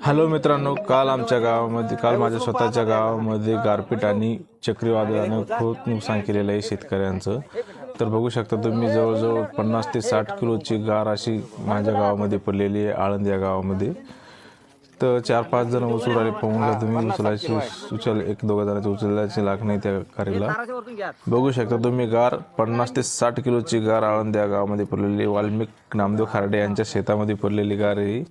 Hello मित्रांनो काल आमच्या गावामध्ये काल माझ्या स्वतःच्या गावामध्ये गारपीट आणि चक्रीवादळाने खूप नुकसान केलेलं आहे शेतकऱ्यांचं. तर बघू शकता तुम्ही जवळजवळ पन्नास ते साठ किलोची गार अशी माझ्या गावामध्ये पडलेली आहे आळंद या गावामध्ये. तर चार पाच जण उचलून आले पाहून तुम्ही उचलायची उचल एक दोघं जणांची उचलायची लाख नाही त्या कार्याला बघू शकता तुम्ही गार पन्नास ते साठ किलोची गार आळंद या गावामध्ये पडलेली वाल्मिक नामदेव खारडे यांच्या शेतामध्ये पडलेली गार आहे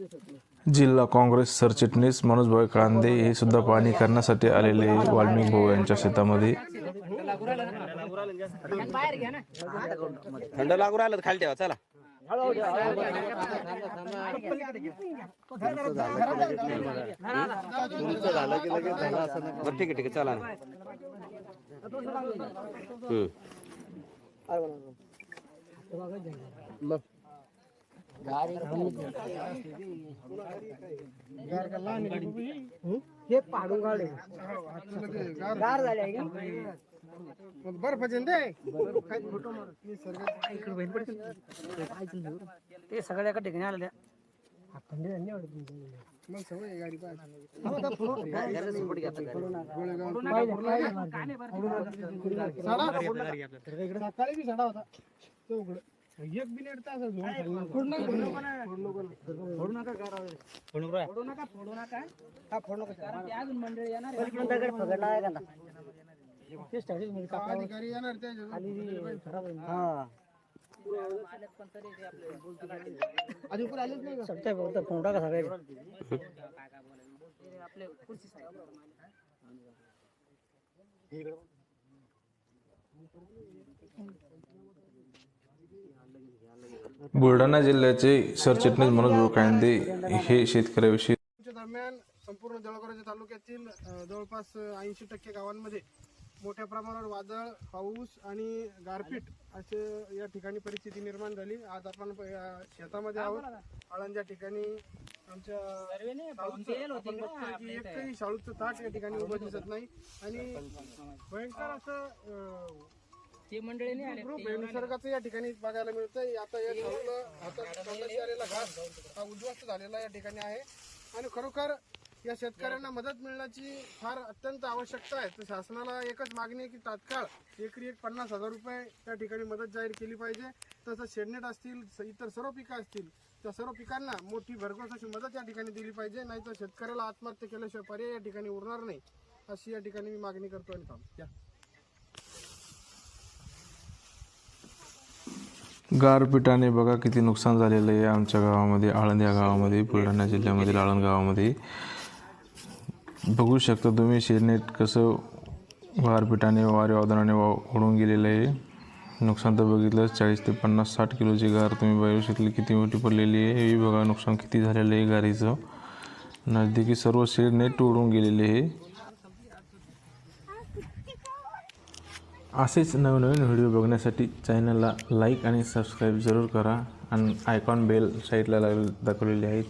जिल्हा काँग्रेस सरचिटणीस मनोजभाई कांदे हे सुद्धा पाहणी करण्यासाठी आलेले वाल्मिक भाऊ यांच्या शेतामध्ये. थंड लागू राहिलं खाली ठेवा चला. बरं ठीक आहे ठीक आहे चला ना. हम्म. हे पाडून काढले गार झाले? बर्फ दे ते सगळ्या एका ठिकाणी आलेल्या थंडी झाली मग गाडी पाहिजे सकाळी बी साडा होता चौकड एक बी नेट तास फोडू? नका. फोडू नका. हा फोडू नका. कारण ते अजून मंडळी येणार आहे. ते स्टॅटिसमध्ये अधिकारी त्याच्या. हा. आलेच नाही का? सगळ्या फक्त. फोडू सगळे. बुलढाणा जिल्ह्याचे सरचिटणीस मनोज भाऊ कांदे हे शेतकऱ्याविषयी दरम्यान संपूर्ण जळगाव तालुक्यातील जवळपास ऐंशी टक्के गावांमध्ये मोठ्या प्रमाणावर वादळ पाऊस आणि गारपीट असे या ठिकाणी परिस्थिती निर्माण झाली. आज आपण शेतामध्ये आहोत. आळंद ठिकाणी आमच्या एकही शाळूचं ताट या ठिकाणी उभं दिसत नाही. आणि भयंकर असं ते मंडळी नाही आले रूप आहे. निसर्गाचं या ठिकाणी बघायला मिळतंय. आता या आता आलेला घास हा उद्ध्वस्त झालेला या ठिकाणी आहे. आणि खरोखर या शेतकऱ्यांना मदत मिळण्याची फार अत्यंत आवश्यकता आहे. तर शासनाला एकच मागणी आहे की तात्काळ एकरी एक पन्नास हजार रुपये त्या ठिकाणी मदत जाहीर केली पाहिजे. तसंच शेडनेट असतील इतर सर्व पिकं असतील त्या सर्व पिकांना मोठी भरघोस अशी मदत या ठिकाणी दिली पाहिजे. नाही तर शेतकऱ्याला आत्महत्या केल्याशिवाय पर्याय या ठिकाणी उरणार नाही. अशी या ठिकाणी मी मागणी करतो आणि थांब या गारपिटाने बघा किती नुकसान झालेलं आहे आमच्या गावामध्ये आळंद या गावामध्ये बुलढाणा जिल्ह्यामधील आळंद गावामध्ये. बघू शकता तुम्ही शेरनेट कसं गारपिटाने वारे वादळाने वा ओढून गेलेलं आहे. नुकसान तर बघितलं चाळीस ते पन्नास साठ किलोची गार तुम्ही बघू शकली किती मोठी पडलेली आहे. हे बघा नुकसान किती झालेलं आहे गारीचं. नजदीकी सर्व शेड नेट उडून गेलेले आहे. असेच नवनवीन व्हिडिओ बघण्यासाठी चॅनलला लाईक आणि सबस्क्राईब जरूर करा आणि आयकॉन बेल साईडला लावले दाखवलेले आहेत.